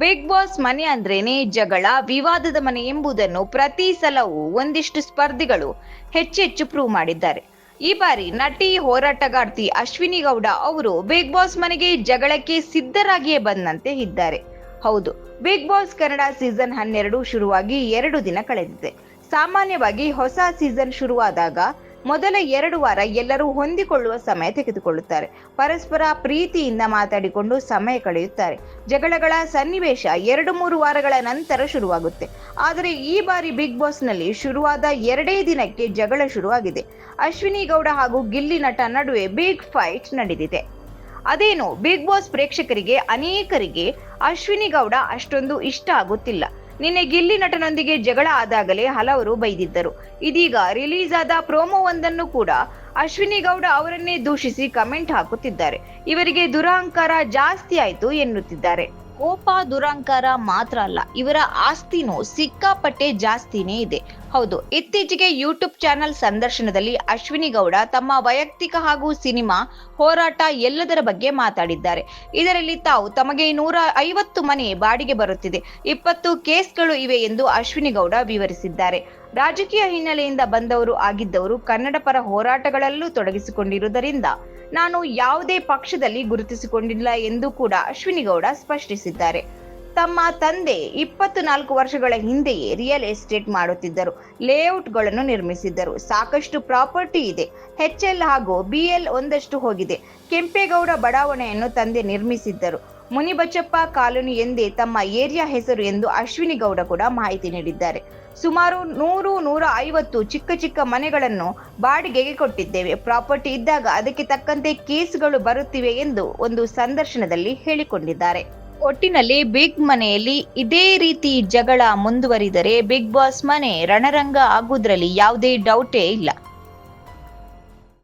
Big boss ಮನೆ ಅಂದ್ರೇನೆ ಜಗಳ, ವಿವಾದದ ಮನೆ ಎಂಬುದನ್ನು ಪ್ರತಿ ಸಲವೂ ಒಂದಿಷ್ಟು ಸ್ಪರ್ಧಿಗಳು ಹೆಚ್ಚೆಚ್ಚು ಪ್ರೂವ್ ಮಾಡಿದ್ದಾರೆ. ಈ ಬಾರಿ ನಟಿ ಹೋರಾಟಗಾರ್ತಿ ಅಶ್ವಿನಿ ಗೌಡ ಅವರು ಬಿಗ್ ಬಾಸ್ ಮನೆಗೆ ಜಗಳಕ್ಕೆ ಸಿದ್ಧರಾಗಿಯೇ ಬಂದಂತೆ ಇದ್ದಾರೆ. ಹೌದು ಬಿಗ್ ಬಾಸ್ ಕನ್ನಡ ಸೀಸನ್ ಹನ್ನೆರಡು ಶುರುವಾಗಿ ಎರಡು ದಿನ ಕಳೆದಿದೆ. ಸಾಮಾನ್ಯವಾಗಿ ಹೊಸ ಸೀಸನ್ ಶುರುವಾದಾಗ ಮೊದಲ ಎರಡು ವಾರ ಎಲ್ಲರೂ ಹೊಂದಿಕೊಳ್ಳುವ ಸಮಯ ತೆಗೆದುಕೊಳ್ಳುತ್ತಾರೆ. ಪರಸ್ಪರ ಪ್ರೀತಿಯಿಂದ ಮಾತಾಡಿಕೊಂಡು ಸಮಯ ಕಳೆಯುತ್ತಾರೆ. ಜಗಳಗಳ ಸನ್ನಿವೇಶ ಎರಡು ಮೂರು ವಾರಗಳ ನಂತರ ಶುರುವಾಗುತ್ತೆ. ಆದರೆ ಈ ಬಾರಿ ಬಿಗ್ ಬಾಸ್ನಲ್ಲಿ ಶುರುವಾದ ಎರಡೇ ದಿನಕ್ಕೆ ಜಗಳ ಶುರುವಾಗಿದೆ. ಅಶ್ವಿನಿ ಗೌಡ ಹಾಗೂ ಗಿಲ್ಲಿ ನಟ ನಡುವೆ ಬಿಗ್ ಫೈಟ್ ನಡೆದಿದೆ. ಅದೇನು ಬಿಗ್ ಬಾಸ್ ಪ್ರೇಕ್ಷಕರಿಗೆ ಅನೇಕರಿಗೆ ಅಶ್ವಿನಿ ಗೌಡ ಅಷ್ಟೊಂದು ಇಷ್ಟ ಆಗುತ್ತಿಲ್ಲ. ನಿನ್ನೆ ಗಿಲ್ಲಿ ನಟನೊಂದಿಗೆ ಜಗಳ ಆದಾಗಲೇ ಹಲವರು ಬೈದಿದ್ದರು. ಇದೀಗ ರಿಲೀಸ್ ಆದ ಪ್ರೋಮೋ ಒಂದನ್ನು ಕೂಡ ಅಶ್ವಿನಿ ಗೌಡ ಅವರನ್ನೇ ದೂಷಿಸಿ ಕಮೆಂಟ್ ಹಾಕುತ್ತಿದ್ದಾರೆ. ಇವರಿಗೆ ದುರಹಂಕಾರ ಜಾಸ್ತಿ ಆಯ್ತು ಎನ್ನುತ್ತಿದ್ದಾರೆ. ಕೋಪ ದುರಂಕಾರ ಮಾತ್ರ ಅಲ್ಲ, ಇವರ ಆಸ್ತಿನೂ ಸಿಕ್ಕಾಪಟ್ಟೆ ಜಾಸ್ತಿನೇ ಇದೆ. ಹೌದು, ಇತ್ತೀಚೆಗೆ ಯೂಟ್ಯೂಬ್ ಚಾನೆಲ್ ಸಂದರ್ಶನದಲ್ಲಿ ಅಶ್ವಿನಿ ಗೌಡ ತಮ್ಮ ವೈಯಕ್ತಿಕ ಹಾಗೂ ಸಿನಿಮಾ ಹೋರಾಟ ಎಲ್ಲದರ ಬಗ್ಗೆ ಮಾತಾಡಿದ್ದಾರೆ. ಇದರಲ್ಲಿ ತಾವು ತಮಗೆ ನೂರ ಐವತ್ತು ಮನೆ ಬಾಡಿಗೆ ಬರುತ್ತಿದೆ. ಇಪ್ಪತ್ತು ಕೇಸ್ಗಳು ಇವೆ ಎಂದು ಅಶ್ವಿನಿ ಗೌಡ ವಿವರಿಸಿದ್ದಾರೆ. ರಾಜಕೀಯ ಹಿನ್ನೆಲೆಯಿಂದ ಬಂದವರು ಆಗಿದ್ದವರು ಕನ್ನಡ ಪರ ಹೋರಾಟಗಳಲ್ಲೂ ತೊಡಗಿಸಿಕೊಂಡಿರುವುದರಿಂದ ನಾನು ಯಾವುದೇ ಪಕ್ಷದಲ್ಲಿ ಗುರುತಿಸಿಕೊಂಡಿಲ್ಲ ಎಂದು ಕೂಡ ಅಶ್ವಿನಿಗೌಡ ಸ್ಪಷ್ಟಿಸಿದ್ದಾರೆ ತಮ್ಮ ತಂದೆ ಇಪ್ಪತ್ತು ನಾಲ್ಕು ವರ್ಷಗಳ ಹಿಂದೆಯೇ ರಿಯಲ್ ಎಸ್ಟೇಟ್ ಮಾಡುತ್ತಿದ್ದರು, ಲೇಔಟ್ಗಳನ್ನು ನಿರ್ಮಿಸಿದ್ದರು. ಸಾಕಷ್ಟು ಪ್ರಾಪರ್ಟಿ ಇದೆ ಎಲ್ ಹಾಗೂ ಬಿಎಲ್ ಒಂದಷ್ಟು ಹೋಗಿದೆ. ಕೆಂಪೇಗೌಡ ಬಡಾವಣೆಯನ್ನು ತಂದೆ ನಿರ್ಮಿಸಿದ್ದರು. ಮುನಿಬಚ್ಚಪ್ಪ ಕಾಲೋನಿ ಎಂದೇ ತಮ್ಮ ಏರಿಯಾ ಹೆಸರು ಎಂದು ಅಶ್ವಿನಿ ಗೌಡ ಕೂಡ ಮಾಹಿತಿ ನೀಡಿದ್ದಾರೆ. ಸುಮಾರು ನೂರು ನೂರ ಐವತ್ತು ಚಿಕ್ಕ ಚಿಕ್ಕ ಮನೆಗಳನ್ನು ಬಾಡಿಗೆಗೆ ಕೊಟ್ಟಿದ್ದೇವೆ. ಪ್ರಾಪರ್ಟಿ ಇದ್ದಾಗ ಅದಕ್ಕೆ ತಕ್ಕಂತೆ ಕೇಸ್ಗಳು ಬರುತ್ತಿವೆ ಎಂದು ಒಂದು ಸಂದರ್ಶನದಲ್ಲಿ ಹೇಳಿಕೊಂಡಿದ್ದಾರೆ. ಒಟ್ಟಿನಲ್ಲಿ ಬಿಗ್ ಮನೆಯಲ್ಲಿ ಇದೇ ರೀತಿ ಜಗಳ ಮುಂದುವರಿದರೆ ಬಿಗ್ ಬಾಸ್ ಮನೆ ರಣರಂಗ ಆಗುವುದರಲ್ಲಿ ಯಾವುದೇ ಡೌಟೇ ಇಲ್ಲ.